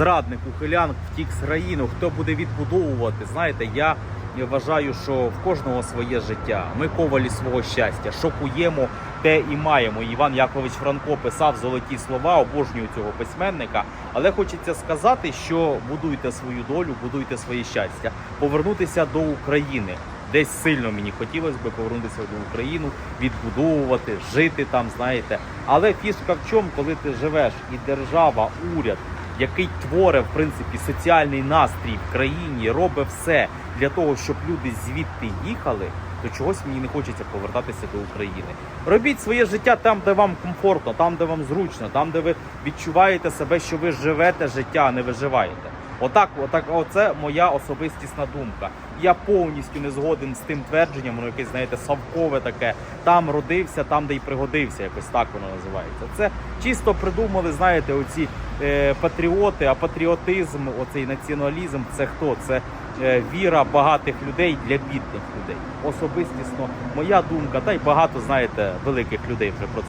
Зрадник, ухилян втік з країну. Хто буде відбудовувати? Знаєте, я вважаю, що в кожного своє життя. Ми ковалі свого щастя. Що куємо, те і маємо. Іван Якович Франко писав золоті слова, обожнюю цього письменника. Але хочеться сказати, що будуйте свою долю, будуйте своє щастя, повернутися до України. Десь сильно мені хотілося би повернутися до України, відбудовувати, жити там, знаєте. Але фішка в чому, коли ти живеш і держава, уряд, який творе, в принципі соціальний настрій в країні, робить все для того, щоб люди звідти їхали, то чогось мені не хочеться повертатися до України. Робіть своє життя там, де вам комфортно, там, де вам зручно, там, де ви відчуваєте себе, що ви живете життя, а не виживаєте. Отак, отак, оце моя особистісна думка. Я повністю не згоден з тим твердженням, воно якесь, знаєте, совкове таке. Там родився, там де й пригодився, якось так воно називається. Це чисто придумали, знаєте, оці е, патріоти, а патріотизм, оцей націоналізм це хто? Це е, віра багатих людей для бідних людей. Особистісно моя думка, та й багато знаєте великих людей вже про це.